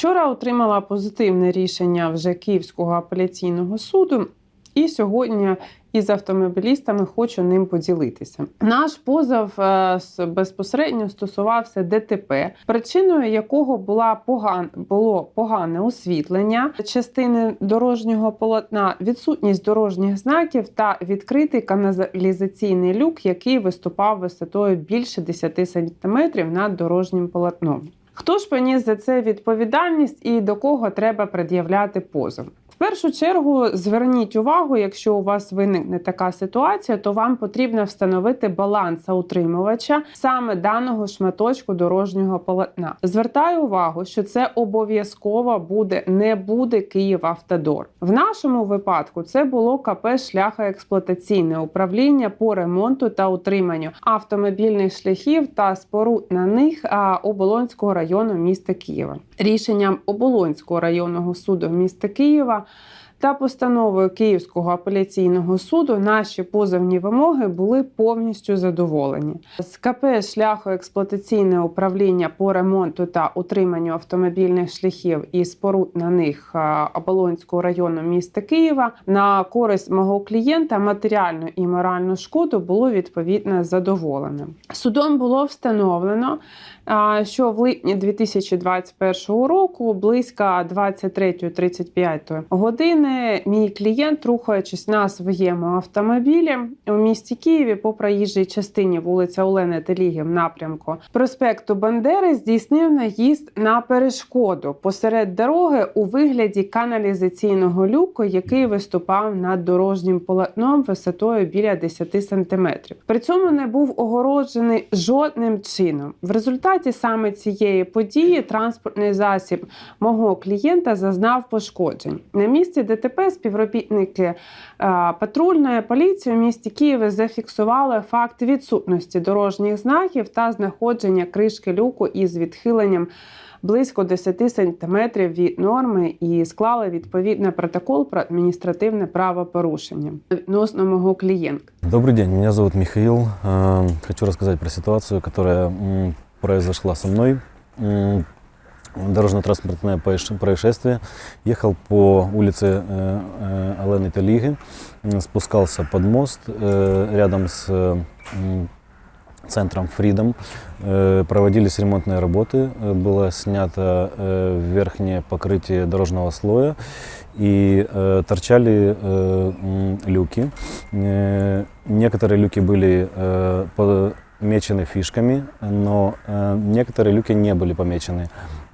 Вчора отримала позитивне рішення вже Київського апеляційного суду. І сьогодні із автомобілістами хочу ним поділитися. Наш позов е, безпосередньо стосувався ДТП, причиною якого була поган... було погане освітлення частини дорожнього полотна, відсутність дорожніх знаків та відкритий каналізаційний люк, який виступав висотою більше 10 см над дорожнім полотном. Хто ж поніс за це відповідальність і до кого треба пред'являти позов? Першу чергу зверніть увагу, якщо у вас виникне така ситуація, то вам потрібно встановити баланс утримувача саме даного шматочку дорожнього полотна. Звертаю увагу, що це обов'язково буде не буде Київавтодор. В нашому випадку це було КП шляхоексплуатаційне управління по ремонту та утриманню автомобільних шляхів та споруд на них Оболонського району міста Києва. Рішенням Оболонського районного суду міста Києва та постановою Київського апеляційного суду наші позовні вимоги були повністю задоволені. З КП шляхоексплуатаційне управління по ремонту та утриманню автомобільних шляхів і споруд на них Оболонського району міста Києва на користь мого клієнта матеріальну і моральну шкоду було відповідно задоволено. Судом було встановлено, що в липні 2021 року близько 23.35 години мій клієнт, рухаючись на своєму автомобілі у місті Києві по проїжджій частині вулиця Олени в напрямку проспекту Бандери, здійснив наїзд на перешкоду посеред дороги у вигляді каналізаційного люку, який виступав над дорожнім полотном висотою біля 10 см. При цьому не був огороджений жодним чином. В результаті саме цієї події транспортний засіб мого клієнта зазнав пошкоджень. На місці ДТП співробітники е, патрульної поліції у місті Києві зафіксували факт відсутності дорожніх знаків та знаходження кришки люку із відхиленням близько 10 см від норми і склали відповідний протокол про адміністративне правопорушення відносно мого клієнта. Добрый день, меня зовут Михаил. Э, Хочу рассказать про ситуацию, которая произошла со мной. М, Дорожно-транспортное поиш- происшествие. Ехал по улице э, э, Алены Талиги, м, спускался под мост э, рядом с э, м, центром Freedom. Э, Проводились ремонтные работы, э, было снято э, верхнее покрытие дорожного слоя и э, торчали э, м, люки. Э, Некоторые люки были помечены фишками, но э, некоторые люки не были помечены.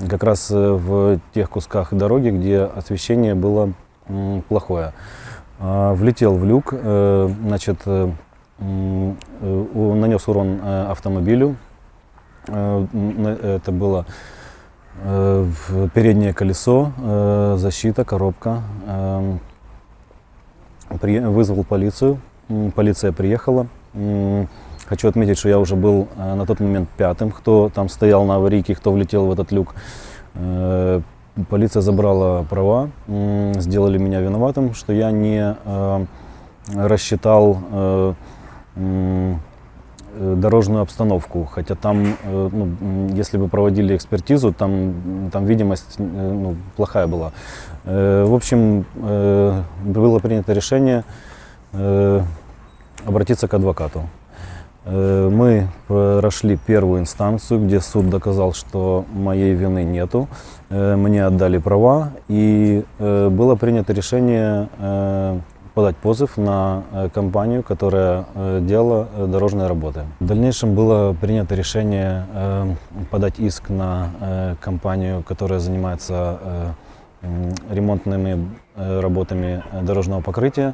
Как раз э, в тех кусках дороги, где освещение было плохое. А, Влетел в люк, э, значит, нанес урон автомобилю. Это было в переднее колесо, защита, коробка. Эм, Вызвал полицию, полиция приехала. Хочу отметить, что я уже был э, на тот момент пятым, кто там стоял на аварийке, кто влетел в этот люк. Э, Полиция забрала права, сделали меня виноватым, что я не э, рассчитал дорожную обстановку, хотя там, ну, если бы проводили экспертизу, там, там видимость ну, плохая была. В общем, было принято решение обратиться к адвокату. Э, Мы прошли первую инстанцию, где суд доказал, что моей вины нету. Э, Мне отдали права, и э, было принято решение э, подать позыв на э, компанию, которая э, делала э, дорожные работы. В дальнейшем было принято решение э, подать иск на э, компанию, которая занимается э, м, ремонтными э, работами э, дорожного покрытия.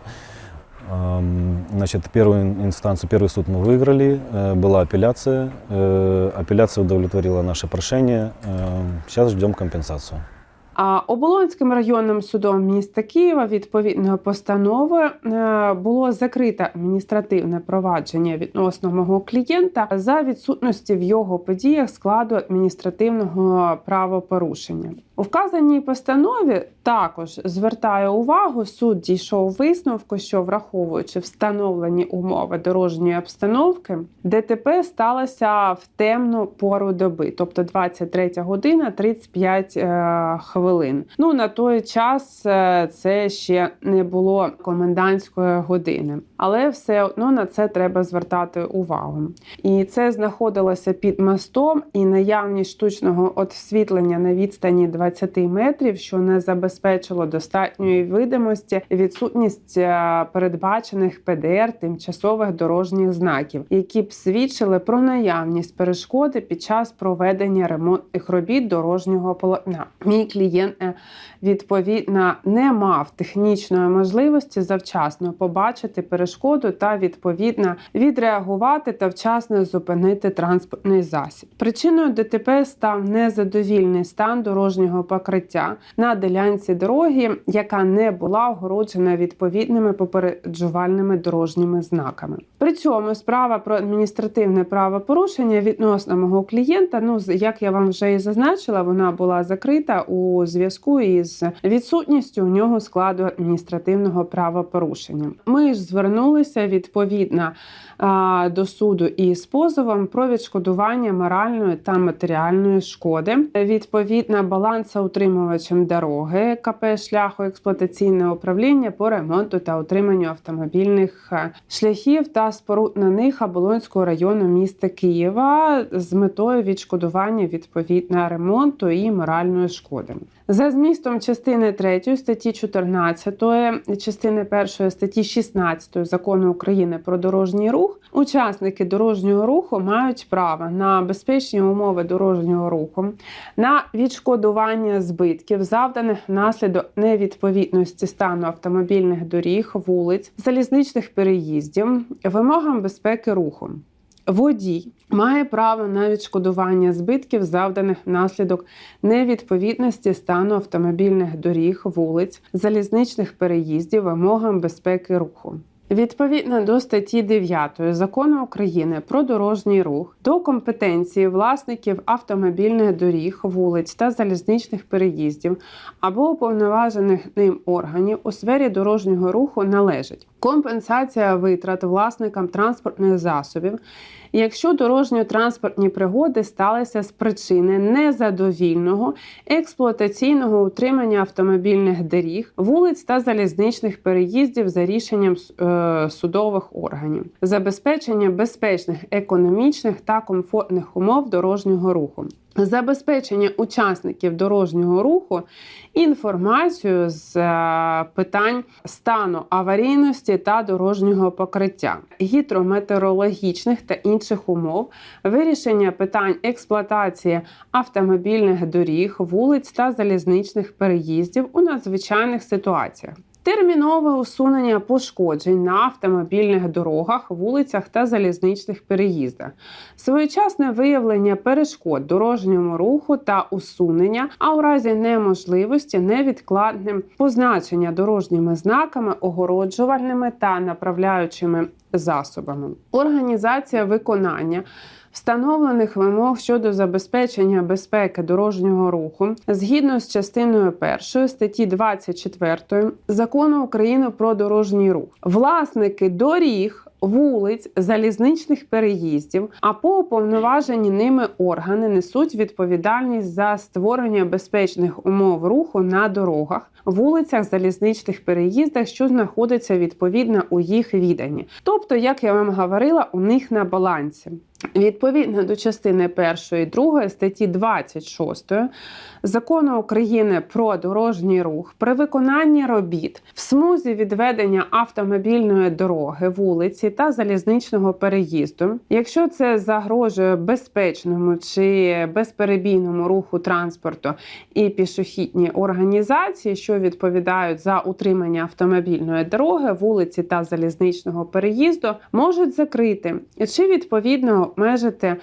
Эм, Значит, первую инстанцию, первый суд мы выиграли, э, была апелляция. Э, Апелляция удовлетворила наше прошение. Э, Сейчас ждем компенсацию. А Оболонським районним судом міста Києва відповідною постановою е, було закрите адміністративне провадження відносно мого клієнта за відсутності в його подіях складу адміністративного правопорушення. У У вказаній постанові також звертає увагу, суд дійшов висновку, що враховуючи встановлені умови дорожньої обстановки, ДТП сталося в темну пору доби, тобто 23 година 35 е, хвилин. Ну на той час е, це ще не було комендантської години, але все одно на це треба звертати увагу. І це знаходилося під мостом, і наявність штучного освітлення на відстані 20 метрів, що не забезпечило достатньої видимості, відсутність е, передбачених ПДР тимчасових дорожніх знаків, які б свідчили про наявність перешкоди під час проведення ремонтних робіт дорожнього полотна. Мій клієнт е, відповідно не мав технічної можливості завчасно побачити перешкоду та відповідно відреагувати та вчасно зупинити транспортний засіб. Причиною ДТП став незадовільний стан дорожнього покриття на ділянці дороги, яка не була огороджена відповідними попереджувальними дорожніми знаками. При цьому справа про адміністративне правопорушення відносно мого клієнта, ну як я вам вже і зазначила, вона була закрита у зв'язку із відсутністю у нього складу адміністративного правопорушення. Ми ж звернулися відповідно до суду із позовом про відшкодування моральної та матеріальної шкоди. Відповідно, балансоутримувачем дороги КП шляху експлуатаційне управління по ремонту та утриманню автомобільних е, шляхів та споруд на них Аболонського району міста Києва з метою відшкодування відповідно ремонту і моральної шкоди. За змістом частини 3 статті 14, частини 1 статті 16 закону України про дорожній рух, учасники дорожнього руху мають право на безпечні умови дорожнього руху, на відшкодування збитків, завданих внаслідок невідповідності стану автомобільних доріг, вулиць, залізничних переїздів, вимогам безпеки руху. Водій має право на відшкодування збитків, завданих внаслідок невідповідності стану автомобільних доріг, вулиць, залізничних переїздів, вимогам безпеки руху. Відповідно до статті 9 закону України про дорожній рух до компетенції власників автомобільних доріг, вулиць та залізничних переїздів або уповноважених ним органів у сфері дорожнього руху належить компенсація витрат власникам транспортних засобів, якщо дорожньо-транспортні пригоди сталися з причини незадовільного експлуатаційного утримання автомобільних доріг, вулиць та залізничних переїздів за рішенням е, судових органів, забезпечення безпечних економічних та комфортних умов дорожнього руху. Забезпечення учасників дорожнього руху інформацією з е, питань стану аварійності та дорожнього покриття, гідрометеорологічних та інших умов, вирішення питань експлуатації автомобільних доріг, вулиць та залізничних переїздів у надзвичайних ситуаціях. Термінове усунення пошкоджень на автомобільних дорогах, вулицях та залізничних переїздах, своєчасне виявлення перешкод дорожньому руху та усунення, а у разі неможливості невідкладним позначення дорожніми знаками, огороджувальними та направляючими засобами. Організація виконання. Встановлених вимог щодо забезпечення безпеки дорожнього руху згідно з частиною 1 статті 24 закону України про дорожній рух, власники доріг. Вулиць, залізничних переїздів або уповноважені ними органи несуть відповідальність за створення безпечних умов руху на дорогах, вулицях, залізничних переїздах, що знаходяться відповідно у їх віданні. Тобто, як я вам говорила, у них на балансі. Відповідно до частини 1 і 2 статті 26 закону України про дорожній рух при виконанні робіт в смузі відведення автомобільної дороги, вулиці та залізничного переїзду, якщо це загрожує безпечному чи безперебійному руху транспорту і пішохідні організації, що відповідають за утримання автомобільної дороги, вулиці та залізничного переїзду, можуть закрити чи відповідно обмежити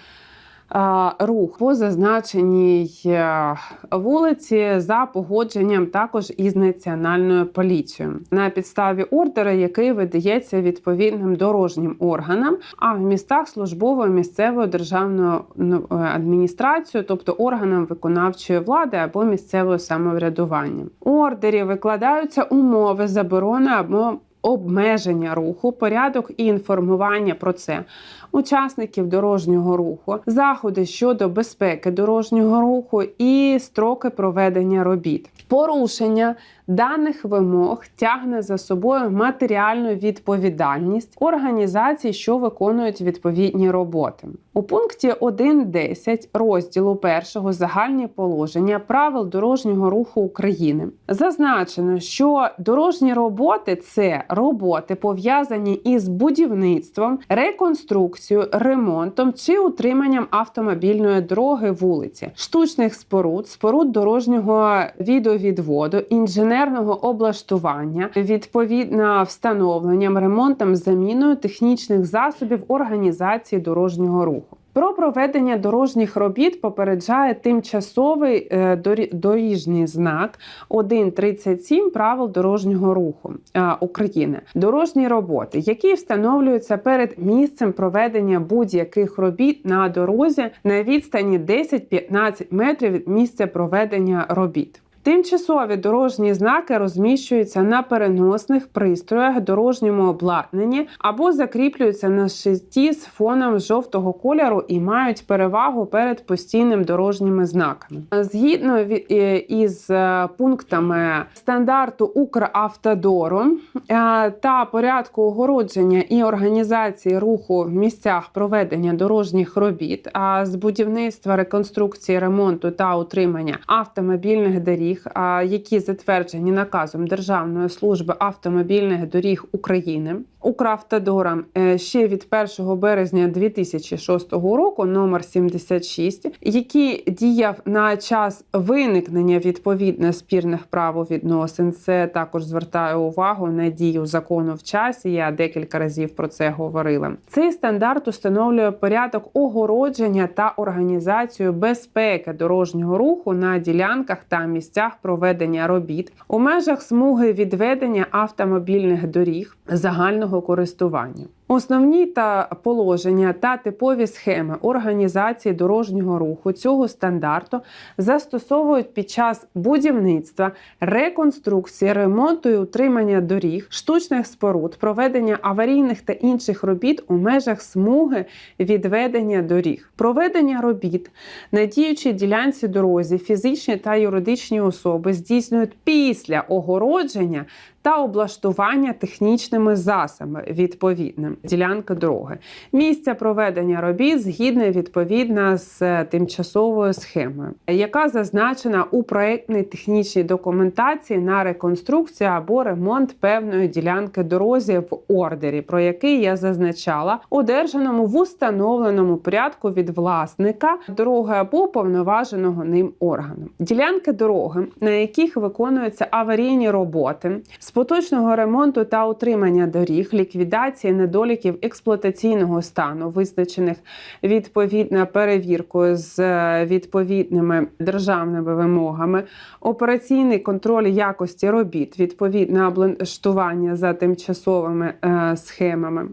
рух по зазначеній е, вулиці за погодженням також із національною поліцією на підставі ордера, який видається відповідним дорожнім органам, а в містах службовою місцевою державною ну, е, адміністрацією, тобто органам виконавчої влади або місцевого самоврядування. У ордері викладаються умови заборони або обмеження руху, порядок і інформування про це учасників дорожнього руху, заходи щодо безпеки дорожнього руху і строки проведення робіт. Порушення даних вимог тягне за собою матеріальну відповідальність організацій, що виконують відповідні роботи. У пункті 1.10 розділу 1 загальні положення правил дорожнього руху України зазначено, що дорожні роботи це роботи пов'язані із будівництвом, реконструкцією, ремонтом чи утриманням автомобільної дороги вулиці, штучних споруд, споруд дорожнього відовідводу, інженерного облаштування, відповідно встановленням, ремонтом, заміною технічних засобів організації дорожнього руху. Про проведення дорожніх робіт попереджає тимчасовий е, дорі- доріжний знак 1.37 правил дорожнього руху е, України. Дорожні роботи, які встановлюються перед місцем проведення будь-яких робіт на дорозі на відстані 10-15 метрів від місця проведення робіт. Тимчасові дорожні знаки розміщуються на переносних пристроях, дорожньому обладнанні або закріплюються на шесті з фоном жовтого кольору і мають перевагу перед постійним дорожніми знаками. Згідно е, із е, пунктами стандарту Укравтодору е, та порядку огородження і організації руху в місцях проведення дорожніх робіт, з будівництва, реконструкції, ремонту та утримання автомобільних доріг, а, які затверджені наказом Державної служби автомобільних доріг України. Укравтодором е, ще від 1 березня 2006 року, номер 76, який діяв на час виникнення відповідно спірних правовідносин. Це також звертаю увагу на дію закону в часі. Я декілька разів про це говорила. Цей стандарт установлює порядок огородження та організацію безпеки дорожнього руху на ділянках та місцях проведення робіт у межах смуги відведення автомобільних доріг загального користування. Основні та положення та типові схеми організації дорожнього руху цього стандарту застосовують під час будівництва, реконструкції, ремонту і утримання доріг, штучних споруд, проведення аварійних та інших робіт у межах смуги відведення доріг, проведення робіт на діючій ділянці дорозі фізичні та юридичні особи здійснюють після огородження та облаштування технічними засобами відповідним ділянки дороги. Місця проведення робіт згідне відповідно з е, тимчасовою схемою, яка зазначена у проектній технічній документації на реконструкцію або ремонт певної ділянки дорозі в ордері, про який я зазначала, одержаному в установленому порядку від власника дороги або повноваженого ним органу. Ділянки дороги, на яких виконуються аварійні роботи з поточного ремонту та утримання доріг, ліквідації недоліків експлуатаційного стану, визначених відповідно перевіркою з е, відповідними державними вимогами, операційний контроль якості робіт, відповідне облаштування за тимчасовими е, схемами.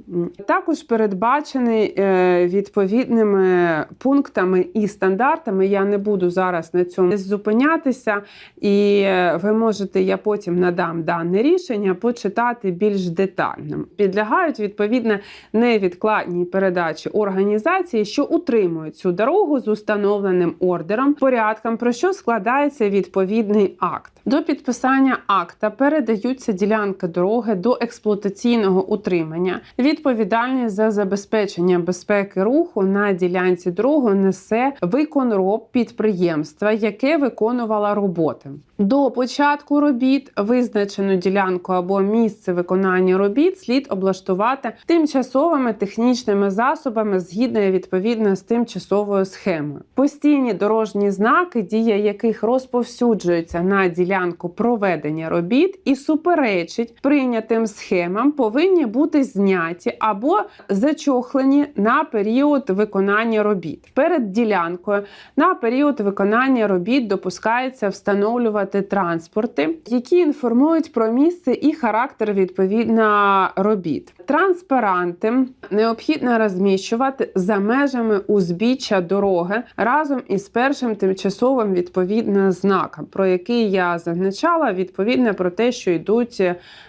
Також передбачений е, відповідними пунктами і стандартами. Я не буду зараз на цьому зупинятися, і ви можете, я потім надам дане рішення, почитати більш детально. Підлягають відповідно невідкладній передачі організації, що утримують цю дорогу з установленим ордером, порядком, про що складається відповідний акт. До підписання акта передаються ділянки дороги до експлуатаційного утримання. Відповідальність за забезпечення безпеки руху на ділянці дороги несе виконроб підприємства, яке виконувало роботи. До початку робіт визначену ділянку ділянку або місце виконання робіт слід облаштувати тимчасовими технічними засобами згідно відповідно з тимчасовою схемою. Постійні дорожні знаки, дія яких розповсюджуються на ділянку проведення робіт і суперечить прийнятим схемам, повинні бути зняті або зачохлені на період виконання робіт. Перед ділянкою на період виконання робіт допускається встановлювати транспорти, які інформують про місце і характер відповідно робіт. Транспаранти необхідно розміщувати за межами узбіччя дороги разом із першим тимчасовим відповідно знаком, про який я зазначала, відповідно про те, що йдуть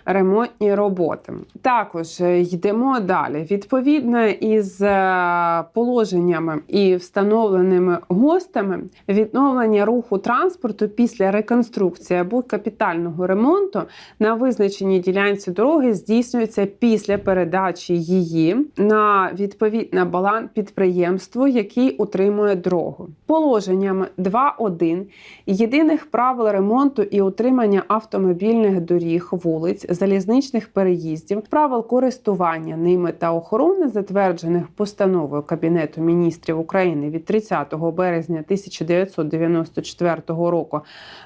ремонтні роботи. Також е, йдемо далі. Відповідно із е, положеннями і встановленими гостями відновлення руху транспорту після реконструкції або капітального ремонту на визначеній ділянці дороги здійснюється після передачі її на відповідна баланс підприємству, який утримує дорогу. Положеннями 2.1 єдиних правил ремонту і утримання автомобільних доріг, вулиць, залізничних переїздів, правил користування ними та охорони, затверджених постановою Кабінету міністрів України від 30 березня 1994 року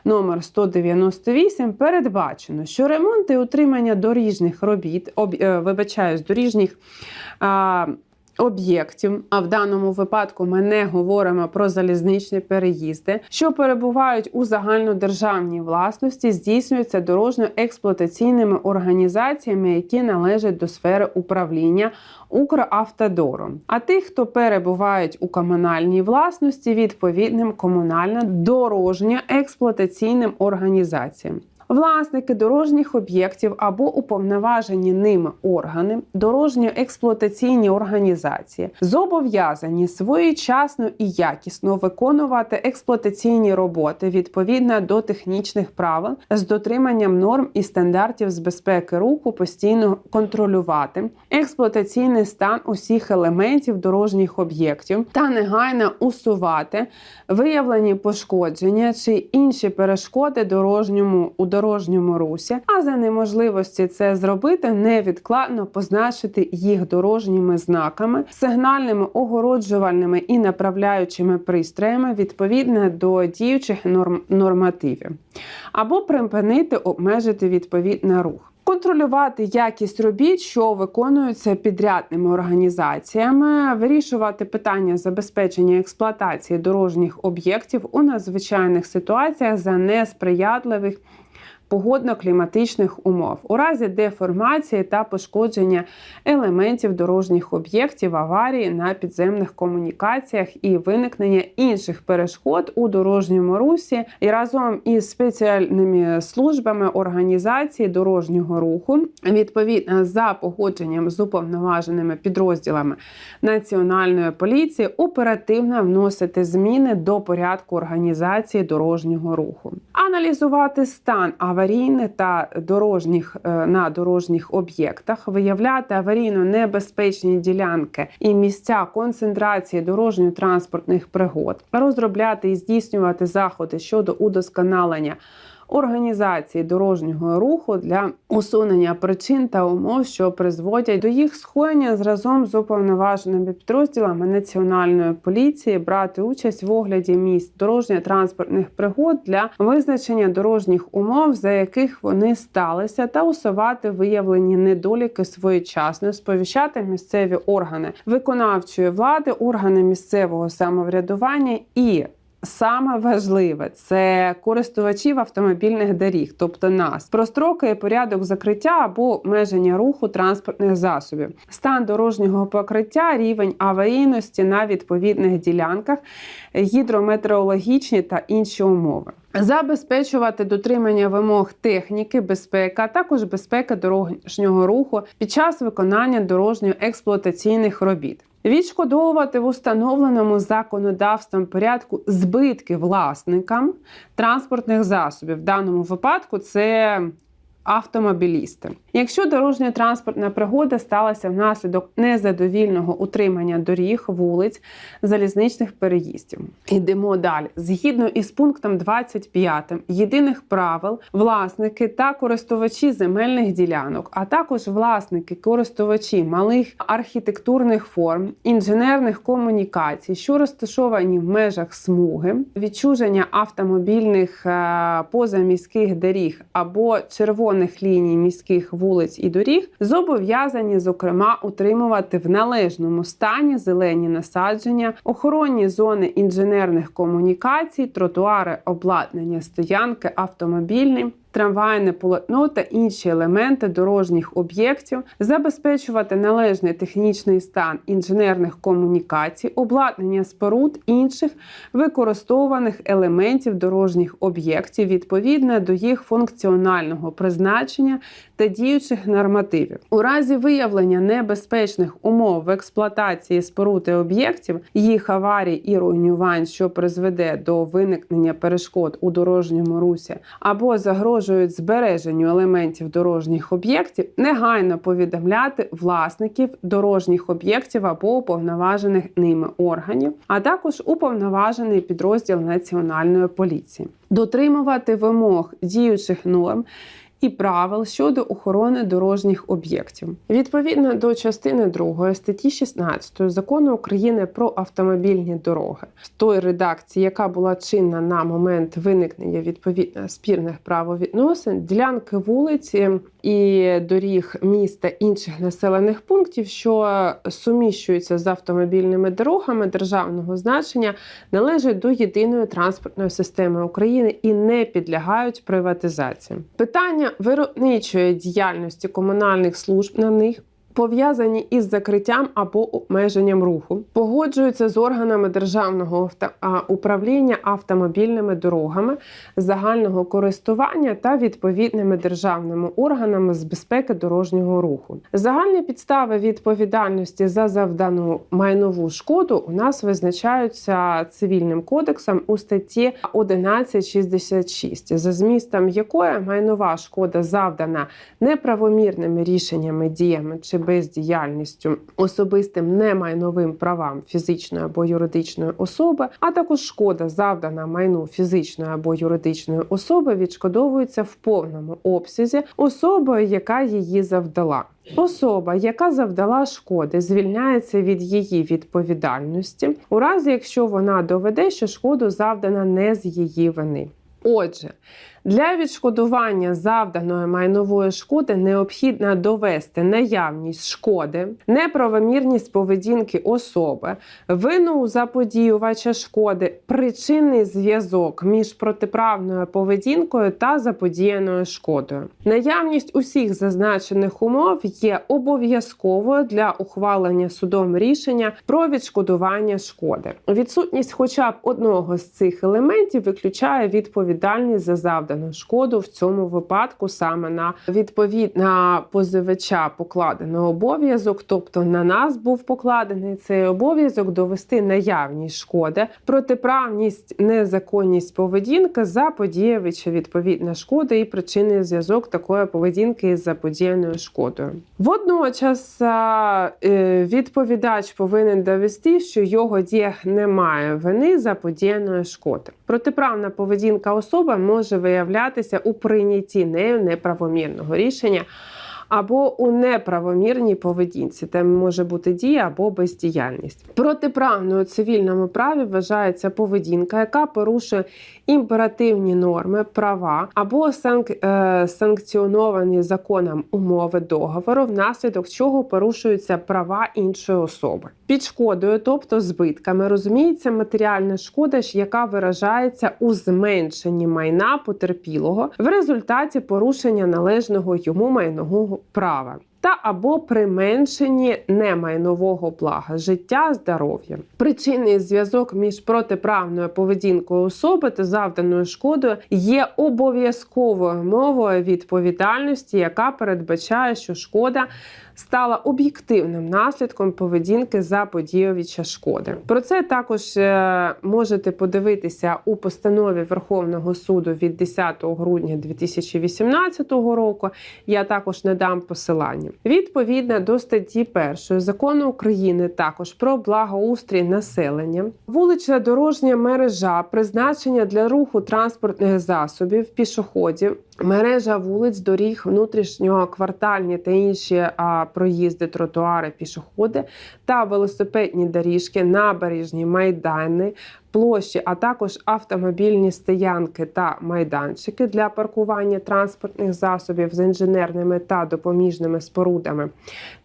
номер 198 передбачено, що ремонт і утримання доріжних робіт, об, е, вибачаюсь, доріжніх об'єктів, а в даному випадку ми не говоримо про залізничні переїзди, що перебувають у загальнодержавній власності, здійснюються дорожньо-експлуатаційними організаціями, які належать до сфери управління Укравтодором. А тих, хто перебувають у комунальній власності, відповідним комунально-дорожньо-експлуатаційним організаціям. Власники дорожніх об'єктів або уповноважені ними органи, дорожньо-експлуатаційні організації зобов'язані своєчасно і якісно виконувати експлуатаційні роботи відповідно до технічних правил з дотриманням норм і стандартів з безпеки руху, постійно контролювати експлуатаційний стан усіх елементів дорожніх об'єктів та негайно усувати виявлені пошкодження чи інші перешкоди дорожньому у русі, а за неможливості це зробити невідкладно позначити їх дорожніми знаками, сигнальними огороджувальними і направляючими пристроями відповідно до діючих норм нормативів, або припинити обмежити відповідний рух. Контролювати якість робіт, що виконуються підрядними організаціями, вирішувати питання забезпечення експлуатації дорожніх об'єктів у надзвичайних ситуаціях за несприятливих погодно-кліматичних умов. У разі деформації та пошкодження елементів дорожніх об'єктів аварії на підземних комунікаціях і виникнення інших перешкод у дорожньому русі і разом із спеціальними службами організації дорожнього руху відповідно за погодженням з уповноваженими підрозділами національної поліції оперативно вносити зміни до порядку організації дорожнього руху, аналізувати стан аварійних та дорожніх е, на дорожніх об'єктах, виявляти аварійно небезпечні ділянки і місця концентрації дорожньо-транспортних пригод, розробляти і здійснювати заходи щодо удосконалення. Організації дорожнього руху для усунення причин та умов, що призводять до їх скоєння зразом з уповноваженими підрозділами національної поліції, брати участь в огляді місць дорожньо-транспортних пригод для визначення дорожніх умов, за яких вони сталися, та усувати виявлені недоліки своєчасно, сповіщати місцеві органи виконавчої влади, органи місцевого самоврядування і Саме важливе це користувачів автомобільних доріг, тобто нас, про строки і порядок закриття або обмеження руху транспортних засобів, стан дорожнього покриття, рівень аварійності на відповідних ділянках, гідрометеорологічні та інші умови. Забезпечувати дотримання вимог техніки, безпеки, а також безпеки дорожнього руху під час виконання дорожньо-експлуатаційних робіт. Відшкодовувати в установленому законодавством порядку збитки власникам транспортних засобів. В даному випадку це автомобілісти. Якщо дорожньо-транспортна пригода сталася внаслідок незадовільного утримання доріг, вулиць, залізничних переїздів. Йдемо далі. Згідно із пунктом 25 єдиних правил, власники та користувачі земельних ділянок, а також власники, користувачі малих архітектурних форм, інженерних комунікацій, що розташовані в межах смуги, відчуження автомобільних е, позаміських доріг або червоних ліній міських вулиць і доріг, зобов'язані, зокрема, утримувати в належному стані зелені насадження, охоронні зони інженерних комунікацій, тротуари, обладнання, стоянки, автомобільні. Трамвайне полотно та інші елементи дорожніх об'єктів, забезпечувати належний технічний стан інженерних комунікацій, обладнання споруд інших використовуваних елементів дорожніх об'єктів відповідно до їх функціонального призначення та діючих нормативів. У разі виявлення небезпечних умов в експлуатації споруд і об'єктів, їх аварій і руйнувань, що призведе до виникнення перешкод у дорожньому русі, або загрожують збереженню елементів дорожніх об'єктів, негайно повідомляти власників дорожніх об'єктів або уповноважених ними органів, а також уповноважений підрозділ національної поліції, дотримувати вимог діючих норм і правил щодо охорони дорожніх об'єктів. Відповідно до частини 2 статті 16 закону України про автомобільні дороги, в той редакції, яка була чинна на момент виникнення відповідно спірних правовідносин, ділянки вулиці і доріг міста інших населених пунктів, що суміщуються з автомобільними дорогами державного значення, належать до єдиної транспортної системи України і не підлягають приватизації. Питання виробничої діяльності комунальних служб на них. Пов'язані із закриттям або обмеженням руху, погоджуються з органами державного управління автомобільними дорогами загального користування та відповідними державними органами з безпеки дорожнього руху. Загальні підстави відповідальності за завдану майнову шкоду у нас визначаються цивільним кодексом у статті 1166, за змістом якої майнова шкода завдана неправомірними рішеннями, діями чи бездіяльністю особистим немайновим правам фізичної або юридичної особи, а також шкода завдана майну фізичної або юридичної особи, відшкодовується в повному обсязі особою, яка її завдала. Особа, яка завдала шкоди, звільняється від її відповідальності, у разі якщо вона доведе, що шкоду завдана не з її вини. Отже, для відшкодування завданої майнової шкоди необхідно довести наявність шкоди, неправомірність поведінки особи, вину заподіювача шкоди, причинний зв'язок між протиправною поведінкою та заподіяною шкодою. Наявність усіх зазначених умов є обов'язковою для ухвалення судом рішення про відшкодування шкоди. Відсутність хоча б одного з цих елементів виключає відповідальність за завдану шкоду в цьому випадку саме на відповідна позивача покладено обов'язок, тобто на нас був покладений цей обов'язок довести наявність шкоди, протиправність, незаконність поведінки заподіювача відповідна шкода і причинний зв'язок такої поведінки із заподіяною шкодою. Водночас е, відповідач повинен довести, що його діях немає вини заподіяної шкоди. Протиправна поведінка особи може виявлятися у прийнятті нею неправомірного рішення. Або у неправомірній поведінці, там може бути дія або бездіяльність. Протиправною у цивільному праві вважається поведінка, яка порушує імперативні норми, права або санк... е, санкціоновані законом умови договору, внаслідок чого порушуються права іншої особи. Під шкодою, тобто збитками, розуміється матеріальна шкода, яка виражається у зменшенні майна потерпілого в результаті порушення належного йому майнового права. Та або применшенні немайнового блага життя, здоров'я. Причинний зв'язок між протиправною поведінкою особи та завданою шкодою є обов'язковою мовою відповідальності, яка передбачає, що шкода стала об'єктивним наслідком поведінки заподіювача шкоди. Про це також е, можете подивитися у постанові Верховного суду від 10 грудня 2018 року. Я також не дам посилання. Відповідно до статті 1 закону України також про благоустрій населення, вулична дорожня мережа, призначення для руху транспортних засобів, пішоходів, мережа вулиць, доріг, внутрішнього квартальні та інші а, проїзди, тротуари, пішоходи та велосипедні доріжки, набережні, майдани, площі, а також автомобільні стоянки та майданчики для паркування транспортних засобів з інженерними та допоміжними спорудами,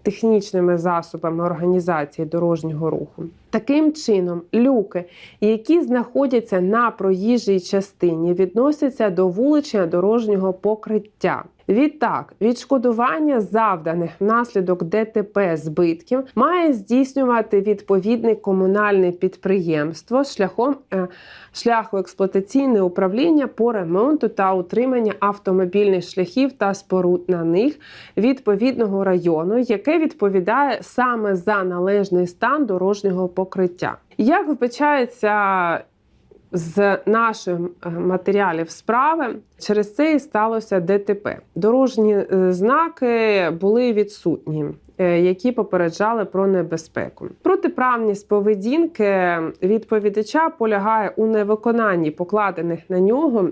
технічними засобами організації дорожнього руху. Таким чином, люки, які знаходяться на проїжджій частині, відносяться до вуличного дорожнього покриття. Відтак, відшкодування завданих внаслідок ДТП збитків має здійснювати відповідне комунальне підприємство шляхом е, шляху експлуатаційне управління по ремонту та утримання автомобільних шляхів та споруд на них відповідного району, яке відповідає саме за належний стан дорожнього покриття. Як вбачається з наших е, матеріалів справи через це і сталося ДТП. Дорожні е, знаки були відсутні. е, Які попереджали про небезпеку. Протиправність поведінки відповідача полягає у невиконанні покладених на нього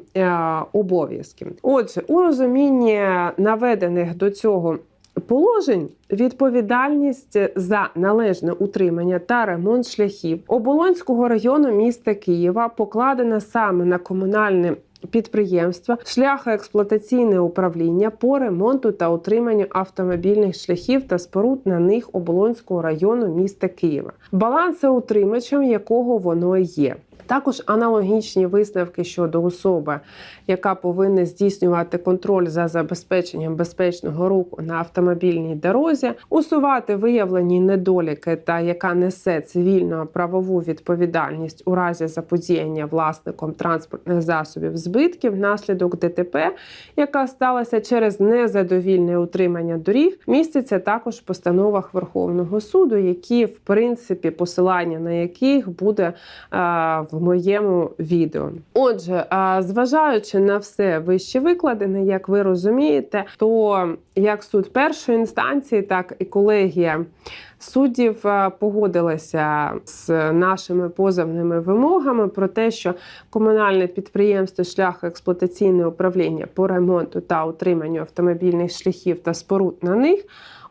обов'язків. Отже, у розумінні наведених до цього положень відповідальність за належне утримання та ремонт шляхів Оболонського району міста Києва покладена саме на комунальне. Підприємства, шляхоексплуатаційне управління по ремонту та утриманню автомобільних шляхів та споруд на них Оболонського району міста Києва, балансоутримачем якого воно є. Також аналогічні висновки щодо особи, яка повинна здійснювати контроль за забезпеченням безпечного руху на автомобільній дорозі, усувати виявлені недоліки та яка несе цивільну правову відповідальність у разі заподіяння власником транспортних засобів збитків внаслідок ДТП, яка сталася через незадовільне утримання доріг, міститься також в постановах Верховного суду, які в принципі посилання на яких буде е, в моєму відео. Отже, зважаючи на все вище викладене, як ви розумієте, то як суд першої інстанції, так і колегія суддів погодилася з нашими позовними вимогами про те, що комунальне підприємство шляхоексплуатаційне управління по ремонту та утриманню автомобільних шляхів та споруд на них.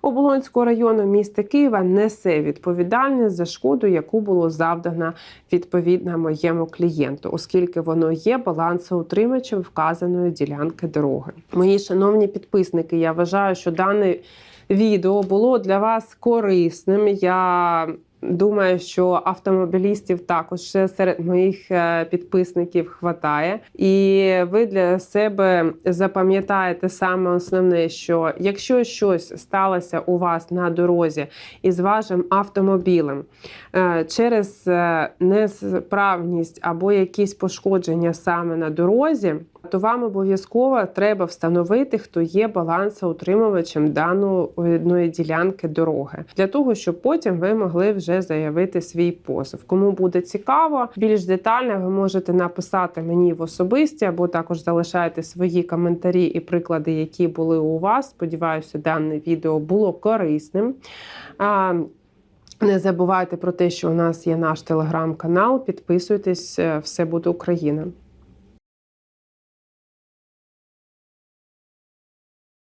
Оболонського району міста Києва несе відповідальність за шкоду, яку було завдано відповідно моєму клієнту, оскільки воно є балансоутримачем вказаної ділянки дороги. Мої шановні підписники, я вважаю, що дане відео було для вас корисним. Я Думаю, що автомобілістів також серед моїх е, підписників хватає, і ви для себе запам'ятаєте саме основне, що якщо щось сталося у вас на дорозі із вашим автомобілем е, через е, несправність або якісь пошкодження саме на дорозі. То вам обов'язково треба встановити, хто є балансоутримувачем даної ділянки дороги, для того, щоб потім ви могли вже заявити свій позов. Кому буде цікаво, більш детально ви можете написати мені в особисті, або також залишайте свої коментарі і приклади, які були у вас. Сподіваюся, дане відео було корисним. Не забувайте про те, що у нас є наш телеграм-канал. Підписуйтесь, все буде Україна.